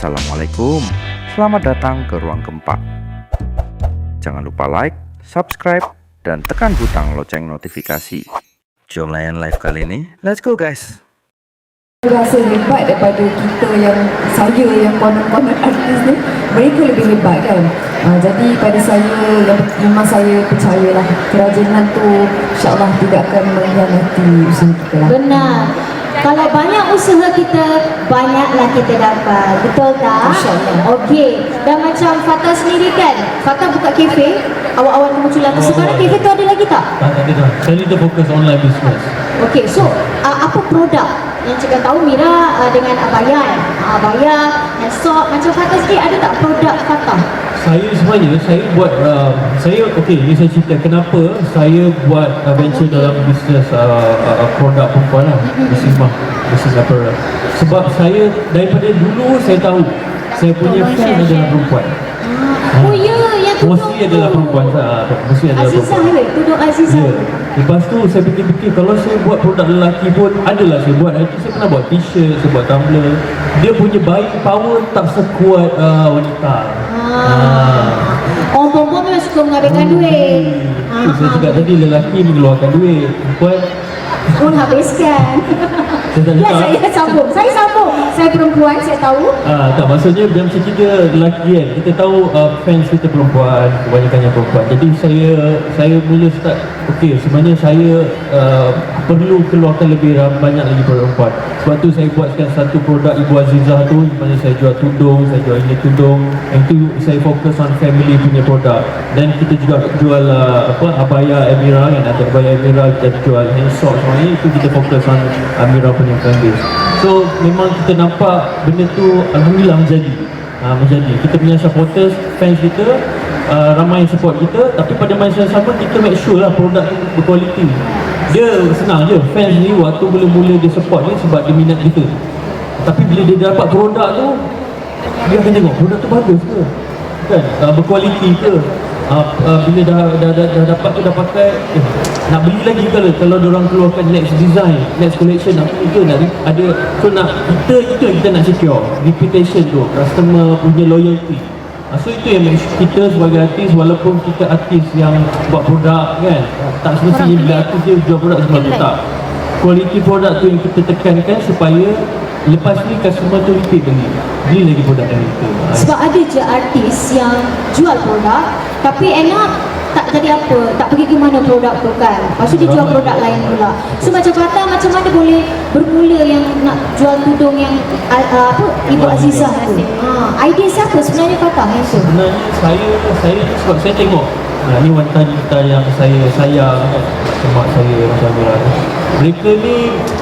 Assalamualaikum, selamat datang ke Ruang Gempa. Jangan lupa like, subscribe, dan tekan butang loceng notifikasi. Jom layan live kali ini, let's go guys! rasa hebat daripada kita yang saya yang konon-konon artis ni mereka lebih hebat kan uh, jadi pada saya yang memang saya percayalah kerajinan tu insyaAllah tidak akan mengkhianati usaha kita lah Benar. Kalau banyak usaha kita, banyaklah kita dapat. Betul tak? Okey. Dan macam Fatah sendiri kan, Fatah buka kafe, awal-awal kemunculan tu. Sekarang kafe tu ada lagi tak? Tak ada dah. Saya tu fokus online business. Okey, so uh, apa produk yang cikgu tahu Mira uh, dengan Abaya eh? Uh, Abaya, Nesok, macam Fatah sendiri ada tak produk Fatah? Saya sebenarnya saya buat uh, saya okey ni saya cerita kenapa saya buat uh, venture dalam bisnes uh, uh, produk perempuan lah. Bisnes mah, bisnes apparel. Sebab saya daripada dulu saya tahu saya punya fan adalah perempuan. Oh ya, tudung Mostly adalah perempuan. Uh, mostly adalah Azizah perempuan. ya, tudung Azizah. Ya. Lepas tu saya fikir-fikir kalau saya buat produk lelaki pun adalah saya buat. Nanti saya pernah buat t-shirt, saya buat tumbler. Dia punya buying power tak sekuat uh, wanita. Ah. Orang perempuan memang suka menghabiskan duit. Hmm. Itu saya cakap tadi lelaki mengeluarkan duit. Perempuan Pun habiskan. Saya Ya, saya sambung. Saya sambung. Saya perempuan, saya tahu. Ah, tak maksudnya dia macam kita lelaki kan kita tahu uh, fans kita perempuan kebanyakannya perempuan jadi saya saya mula start okey sebenarnya saya uh, perlu keluarkan lebih ram- banyak lagi perempuan sebab tu saya buatkan satu produk Ibu Azizah tu mana saya jual tudung saya jual ini tudung. Yang tu saya fokus on family punya produk. Dan kita juga jual uh, apa abaya Emira kan ada abaya Emira kita jual hand sock semuanya itu kita fokus on Amira punya base So memang kita nampak benda tu Alhamdulillah menjadi. Uh, Menjadi. Kita punya supporters, fans kita uh, Ramai yang support kita. Tapi pada masa yang sama kita make sure lah produk tu berkualiti Dia senang je. Fans ni waktu mula-mula dia support ni sebab dia minat kita. Tapi bila dia dapat produk tu Dia akan tengok produk tu bagus ke? Kan, uh, berkualiti ke? Uh, uh, Bila dah, dah, dah, dah dapat tu dah pakai eh, Nak beli lagi ke kalau orang keluarkan next design Next collection beli ke nak? Ada So nak kita itu kita nak secure Reputation tu. Customer punya loyalty So itu yang kita sebagai artis walaupun kita artis yang buat produk kan? Tak semestinya bila artis dia jual produk semua tu tak. Quality produk tu yang kita tekankan supaya Lepas ni customer tu repeat beli Beli lagi produk dari kita Ah, Sebab ada je artis yang jual produk tapi end up tak jadi apa, tak pergi ke mana produk tu kan. Lepas tu dia jual produk lain pula. So macam kata macam mana boleh bermula yang nak jual tudung yang uh, apa Ibu Azizah tu. Ha, idea siapa sebenarnya Fatah yang tu? Sebenarnya saya saya sebab saya tengok Nah, ni wanita-wanita yang saya sayang Macam mak saya, macam ni Mereka ni,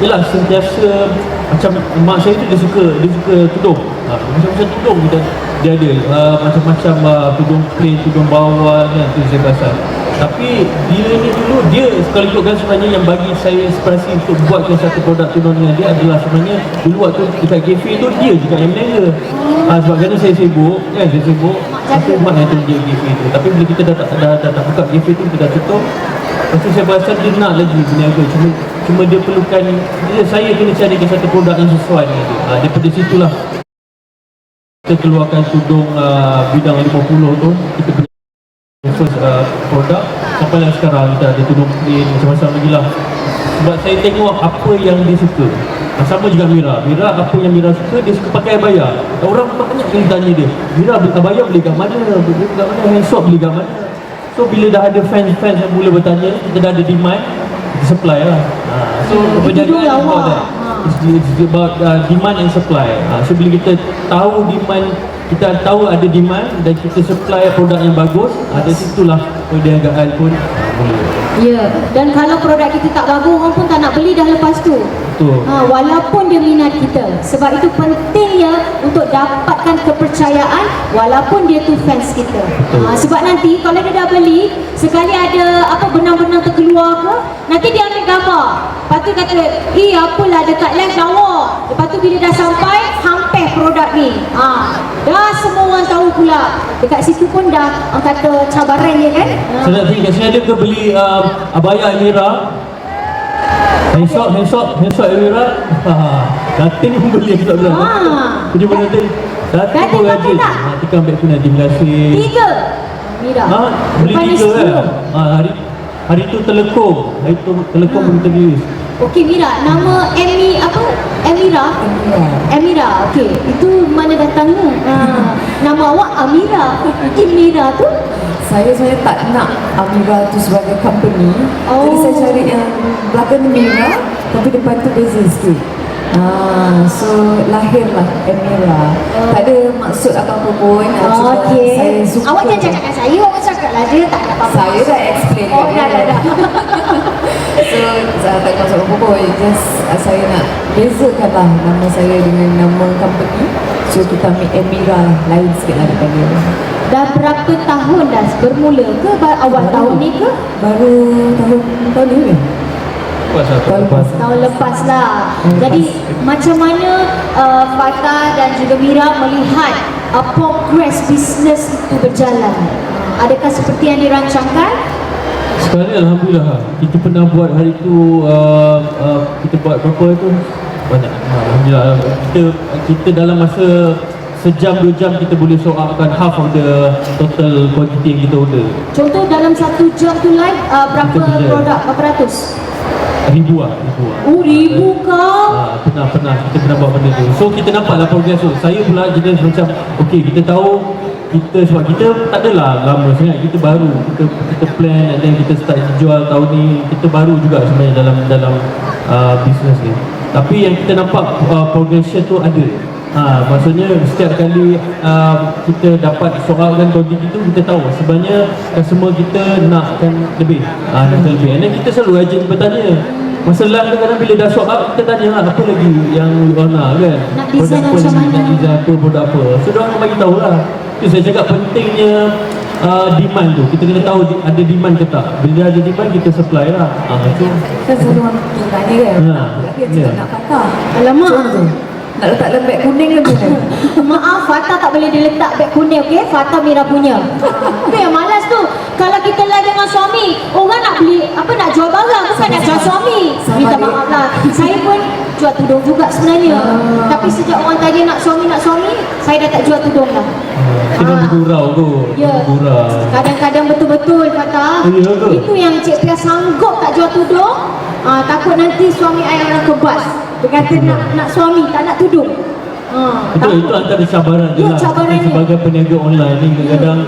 yelah sentiasa Macam mak saya tu dia suka, dia suka tudung ha, Macam-macam tudung dia, dia ada uh, Macam-macam uh, tudung plain, tudung bawah kan tu saya perasan tapi dia ni dulu, dia kalau ikutkan sebenarnya yang bagi saya inspirasi untuk buatkan satu produk tudung dengan dia adalah sebenarnya dulu waktu dekat cafe tu dia juga yang menela ha, sebab kerana saya sibuk kan saya sibuk. Aku mak yang tunjuk gift itu Tapi bila kita dah tak, dah, dah, tak buka gift itu Kita dah tutup Lepas tu saya perasan dia nak lagi berniaga Cuma cuma dia perlukan dia, Saya kena carikan satu produk yang sesuai dengan dia. Ha, Daripada situlah Kita keluarkan tudung uh, bidang 50 tu Kita punya first uh, produk Sampai lah sekarang kita ada tudung plain Macam-macam lagi lah Sebab saya tengok apa yang dia suka Ah, sama juga Mira. Mira apa yang Mira suka dia suka pakai abaya. Orang banyak kali tanya dia, Mira beli abaya beli kat mana? Beli kat mana? Handshop beli kat mana? So bila dah ada fans-fans yang mula bertanya, kita dah ada demand, kita supply lah. Ha, so itu It's, about uh, demand and supply. Ha, so bila kita tahu demand, kita tahu ada demand dan kita supply produk yang bagus, ha, dari situlah perniagaan pun ha, mula. Ya, dan kalau produk kita tak bagus orang pun tak nak beli dah lepas tu. Betul. Ha, walaupun dia minat kita. Sebab itu penting ya untuk dapatkan kepercayaan walaupun dia tu fans kita. Betul. Ha, sebab nanti kalau dia dah beli, sekali ada apa benang-benang terkeluar ke, nanti dia. Lepas tu kata, "Eh, apalah dekat live lawa." Lepas tu bila dah sampai, hampir produk ni. Ha, dah semua orang tahu pula. Dekat situ pun dah orang kata cabaran dia kan. Ha. Nak tanya kat sini ada ke beli uh, abaya Amira? Handshot, handshot, handshot Amira. Ha, Datin pun beli tak bilang. Ah. Kau jumpa Datin? Dah pun rajin. Ha, tekan back pun ada terima kasih. Tiga. Mira. Ha, beli tiga kan. Ha, hari hari tu telekong. Hari tu telekong Ha. ha. use. Okey Mira, nama Emi apa? Emira. Ya. Emira. Okey, itu mana datangnya? Ha, nama awak Amira. Emira tu Saya saya tak nak Amira tu sebagai company. Oh. Jadi saya cari yang belakang Mira tapi depan tu beza sikit. Ah, so lahirlah Emira. Oh. Tak ada maksud apa-apa pun. ah, Okey. Saya suka. Awak jangan cakap dengan saya, awak cakap lah dia tak ada apa-apa. Saya dah explain. Oh, dah, dah, dah. so, saya tak ada maksud apa-apa pun. Just ah, saya nak bezakanlah nama saya dengan nama company. So, kita ambil Emira lah. Lain sikit lah dia. Dah berapa tahun dah bermula ke awal Baru. tahun ni ke? Baru tahun tahun ni ke? Lepas apa? Tahun Lepas. Tahun lepas lah. Tahun Jadi macam mana uh, Fatah dan juga Mira melihat uh, progress bisnes itu berjalan? Adakah seperti yang dirancangkan? Sekarang Alhamdulillah ha. Kita pernah buat hari tu uh, uh, Kita buat berapa tu Banyak ha, Alhamdulillah Kita kita dalam masa Sejam dua jam kita boleh sold out kan half of the total quantity yang kita order Contoh dalam satu jam tu live uh, berapa produk? Berapa ratus? Ribu lah Ribu lah Oh ribu kau? Ha, pernah pernah kita pernah buat benda tu. So kita nampaklah progress tu. Saya pula jenis macam okey kita tahu kita sebab kita tak adalah lama sangat kita baru kita kita plan and then kita start jual tahun ni kita baru juga sebenarnya dalam dalam uh, business ni. Tapi yang kita nampak uh, progression tu ada. Ha, maksudnya setiap kali uh, kita dapat soalkan quantity tu kita tahu. Sebenarnya customer kita nakkan lebih. Ha, nakkan lebih. And then kita selalu rajin bertanya. Masalah kadang-kadang bila dah sold out Kita tanya lah apa lagi yang you all nak kan? Nak design Produk apa macam lagi, mana? Nak design apa, produk apa? So diorang bagi tahu lah. Itu saya cakap pentingnya uh, Demand tu. Kita kena tahu ada demand ke tak. Bila ada demand kita supply lah. Ha, so, Kan selalu orang tanya kan? Ha, ya. cakap nak patah. Alamak. Nak letak dalam beg kuning ke mana? Maaf, Fatah tak boleh dia letak beg kuning, okey? Fatah Mira punya. Itu yang malas tu. Kalau kita live dengan suami, orang nak beli, apa nak jual barang, bukan nak jual suami. Sama Minta dia. maaf lah. Saya pun jual tudung juga sebenarnya. Ah. Tapi sejak orang tanya nak suami, nak suami, saya dah tak jual tudung lah. Kena bergurau tu Ya. Bergurau Kadang-kadang betul-betul Fatah. Oh, ya ke? Itu yang Cik Pia sanggup tak jual tudung. Ah, takut nanti suami ayah orang kebas. Dia kata nak nak suami, tak nak tudung. Ah, Itu, takut. itu antara cabaran je Ya, lah. cabarannya. Kita sebagai peniaga online ni kadang-kadang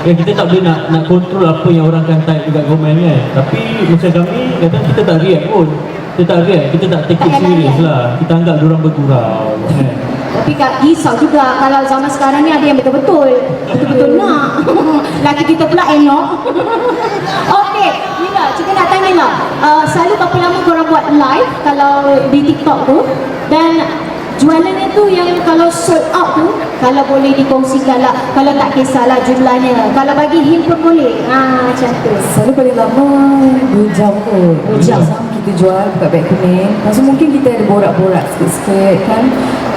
Ya kita tak boleh nak nak kontrol apa yang orang akan type dekat komen kan. Tapi macam kami kadang kita tak react pun. Kita tak react, kita tak take Tak it serious lah. Kita anggap diorang bergurau kan. Tapi kak risau juga kalau zaman sekarang ni ada yang betul-betul. Betul-betul nak. Laki kita pula elok. Okey, Mira, kita nak tanya lah. Uh, Selalu berapa lama korang buat live kalau di TikTok tu? Dan jualannya tu yang kalau sold out tu Kalau boleh dikongsikan lah. Kalau tak kisahlah jumlahnya. Kalau bagi him pun boleh. Ha, Macam tu. Selalu paling lama 2 jam kot Dua jam. kita jual buka beg kuning Lepas tu mungkin kita ada borak-borak sikit-sikit kan?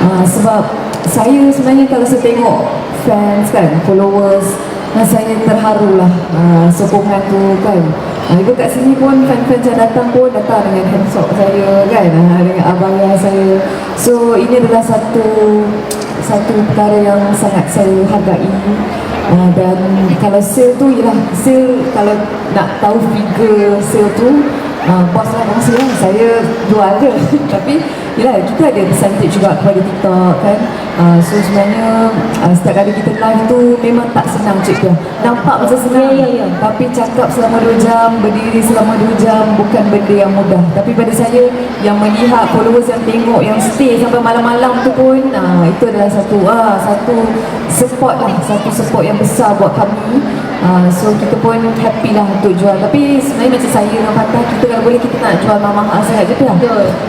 Uh, Sebab saya sebenarnya kalau saya tengok fans kan, followers uh, Saya terharu lah uh, sokongan tu kan Even kat sini pun fan-fans yang datang pun datang dengan handsok saya kan? Uh, Dengan abang saya. So ini adalah satu satu perkara yang sangat saya hargai. Uh, dan kalau sale tu ialah sale kalau nak tahu figure sale tu uh, bos lah bangsa lah. Saya jual je tapi yelah kita ada percentage juga kepada TikTok kan? Uh, so sebenarnya uh, setiap kali kita live tu memang tak senang cik dia. Nampak macam senang. Ya, ya, ya. tapi cakap selama 2 jam berdiri selama 2 jam bukan benda yang mudah. Tapi pada saya yang melihat followers yang tengok yang stay sampai malam-malam tu pun ah, itu adalah satu ah, satu support lah. Satu support yang besar buat kami ah, so kita pun happy lah untuk jual. Tapi sebenarnya macam saya dengan Fatah kita kalau boleh kita nak jual mahal-mahal sangat je lah.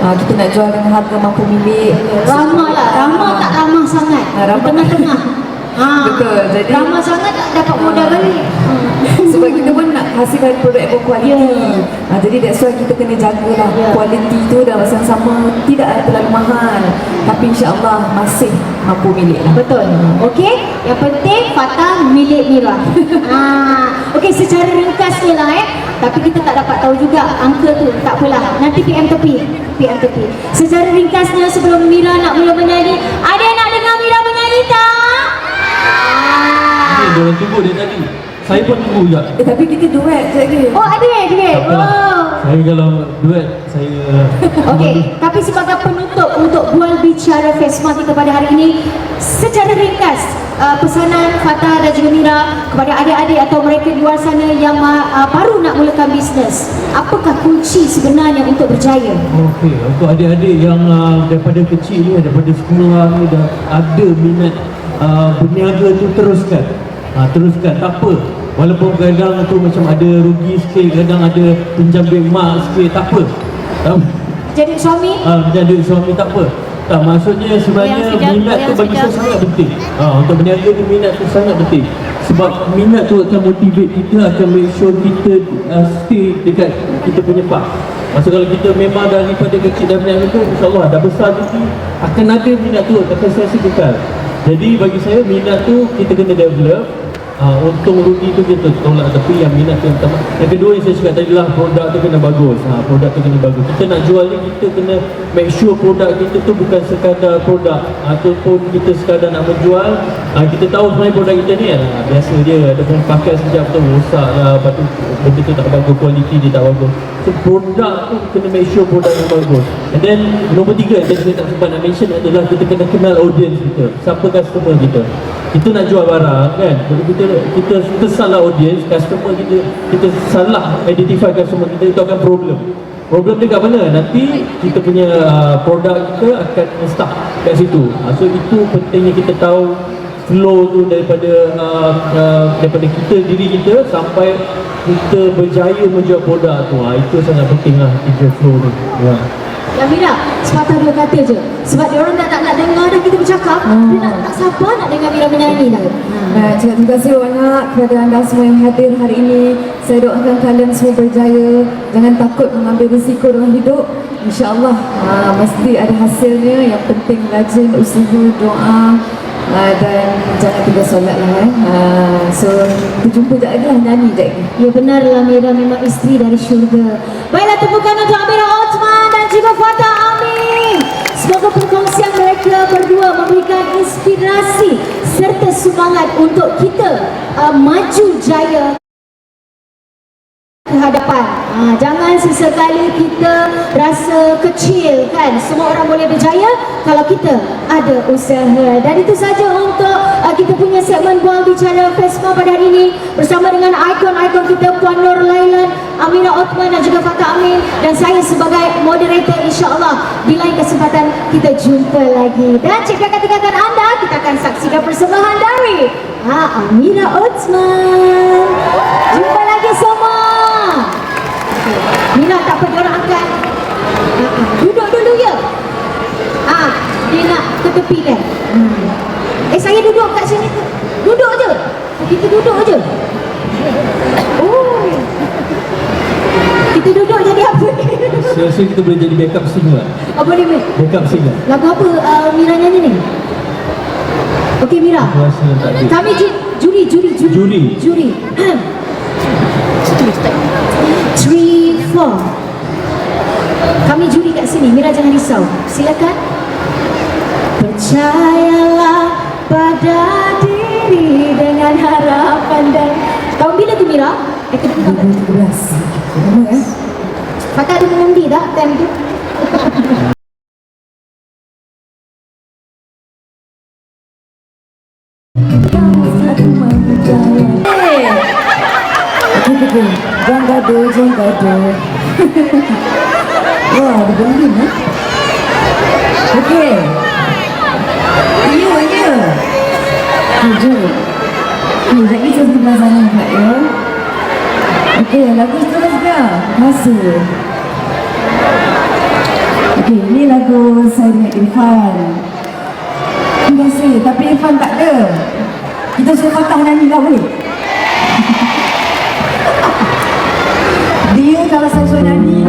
Ah, kita nak jual dengan harga mampu milik. Ramah lah, ramah tak ramah sangat. Ah, ramah. tengah-tengah ha. Betul, jadi- Ramah sangat tak dapat modal balik sebab kita pun nak hasilkan produk yang berkualiti Ya. ha, jadi that's why kita kena jagalah Ya. kualiti tu dalam masa yang sama tidak terlalu mahal tapi insyaAllah masih mampu milik lah Betul. Okey, yang penting Fatah milik Mira. ha, okey secara ringkasnya lah eh. Tapi kita tak dapat tahu juga angka tu. Tak apalah. Nanti PM tepi. PM tepi. Secara ringkasnya sebelum Mira nak mula menyanyi, ada Memang tunggu dia tadi Saya pun tunggu juga Eh, tapi kita duet lagi. Oh ada eh duit. Tak apalah. Oh. Saya kalau duet Saya Okey, tapi sebagai penutup untuk bual bicara Fesma kita pada hari ini secara ringkas uh, pesanan Fatah dan juga Mira kepada adik-adik atau mereka di luar sana yang uh, baru nak mulakan bisnes. Apakah kunci sebenarnya untuk berjaya? Okey, untuk adik-adik yang uh, daripada kecil ni, daripada sekolah ni dah ada minat uh, berniaga tu teruskan. Uh, teruskan, tak apa. Walaupun kadang tu macam ada rugi sikit, kadang ada pinjam duit mak sikit, tak apa. Tak. Jadi suami uh, duit suami tak apa. Tak, maksudnya sebenarnya sekejap, minat tu bagi saya sangat penting. Ah, untuk berniaga ni minat tu sangat penting. Sebab minat tu akan motivate kita, akan make sure kita uh, stay dekat kita punya path. Maksud kalau kita memang daripada kecil dah berniaga tu, insyaAllah dah besar tu, akan ada minat tu, akan sesi kekal. Jadi bagi saya minat tu kita kena develop Uh, untung rugi tu kita tolak tapi yang minat tu yang pertama. Yang kedua yang saya cakap tadi lah produk tu kena bagus. Ha, produk tu kena bagus. Kita nak jual ni kita kena make sure produk kita tu bukan sekadar produk. Ataupun kita sekadar nak menjual. Ha, kita tahu sebenarnya produk kita ni ha, biasa dia ada pun pakai sekejap tu rosak lah. Lepas tu benda tu tak bagus kualiti dia tak bagus so produk tu kena make sure produk yang bagus. And then nombor tiga yang saya tak sempat nak mention adalah kita kena kenal audience kita. Siapa customer kita? Kita nak jual barang kan? Kalau kita kita kita salah audience customer kita kita salah identify customer kita itu akan problem. Problem dia kat mana? Nanti kita punya uh, produk kita akan stuck kat situ. Uh, so itu pentingnya kita tahu flow tu daripada uh, uh, daripada kita diri kita sampai kita berjaya menjual produk tu uh, itu sangat penting lah tiga flow tu ya. Yang Mira, sepatah dua kata je Sebab dia orang dah tak nak dengar dah kita bercakap Dia nak tak sabar nak dengar Mira menyanyi dah Baik, cakap terima kasih banyak kepada anda semua yang hadir hari ini. Saya doakan kalian semua berjaya. Jangan takut mengambil risiko dalam hidup. InsyaAllah uh, mesti ada hasilnya. Yang penting rajin, usaha, doa. Uh, dan jangan tinggal solat lah eh. Uh, so, kita jumpa sekejap lagi lah nyanyi sekejap lagi. Ya benarlah Mira memang isteri dari syurga Baiklah tepukan untuk Amira Osman dan juga Fatah Amin Semoga perkongsian mereka berdua memberikan inspirasi serta semangat untuk kita uh, maju jaya ke hadapan. Ha, jangan sesekali kita kecil kan. Semua orang boleh berjaya kalau kita ada usaha. Dan itu saja untuk uh, kita punya segmen Bual Bicara Fesma pada hari ini bersama dengan ikon-ikon kita Puan Nur Lailan, Amina Othman dan juga Fatah Amin dan saya sebagai moderator insya-Allah di lain kesempatan kita jumpa lagi. Dan jika kata-kata anda kita akan saksikan persembahan dari ha, Amina Othman. Jumpa lagi semua. Mina tak dia orang uh, duduk dulu ya. Ah, dia nak ke tepi kan. Hmm. Eh saya duduk kat sini ke? Duduk je. Kita duduk je. Oh. Kita duduk jadi apa ni? saya rasa kita boleh jadi backup singer Apa ni? Mir? backup singer Lagu apa uh, Mira nyanyi ni? Okey Mira. Kami ju- juri, juri, juri. Juri. Juri. Three, four. Kami juri kat sini. Mira jangan risau. Silakan. Percayalah pada diri dengan harapan dan tahun bila tu Mira? Eh, kita. 2013. Lama eh? Fakar ada mengundi tak time tu? Hey! Okey, okey, Wah, ada benda eh? Okey. Ya, ya. Tujuh. Okay, lagi saya sebelah sana Kak ya. Okey, lagu seterusnya. Okey, ini lagu saya Irfan. Terima kasih, tapi Irfan tak ada. Kita suruh Fatah nyanyi tak boleh? Dia kalau saya suruh nyanyi,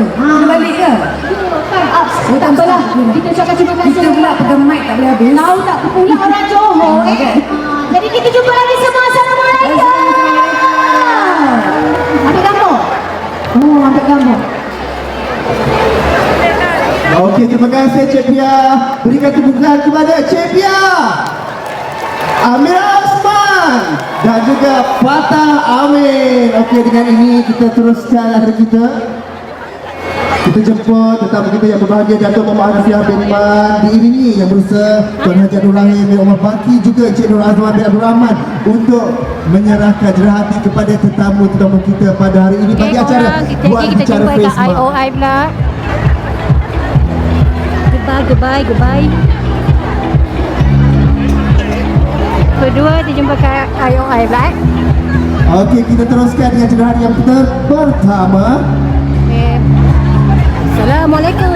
Ada. Dia balik ke? Time up. Oh, tak apalah. Kita ucapkan terima kasih. Kita pula pegang mic tak boleh habis. Tahu tak pula orang Johor eh. Ah, Jadi kita jumpa lagi semua. Assalamualaikum. Ambil gambar. Oh, ambil gambar. Okey, terima kasih Cik Pia. Berikan tepukan kepada Cik Pia. Amir Osman dan juga Fatah Amin. Okey, dengan ini kita teruskan hari kita. Kita jemput tetamu kita yang berbahagia Datuk Muhammad Hanafiah bin Iman diiringi yang berusaha Tuan Haji Abdul Rahim bin Umar Baki juga Encik Nur Azman bin Abdul Rahman untuk menyerahkan jerah hati kepada tetamu-tetamu kita pada hari ini bagi acara kita buat kita bicara jumpa kat Facebook. IOI pula. Goodbye, goodbye, goodbye. Kedua dijumpa kat IOI pula eh. Okey, kita teruskan dengan cerahan yang ter pertama. Assalamualaikum.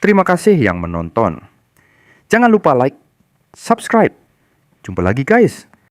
Terima kasih yang menonton. Jangan lupa like, subscribe. Jumpa lagi guys.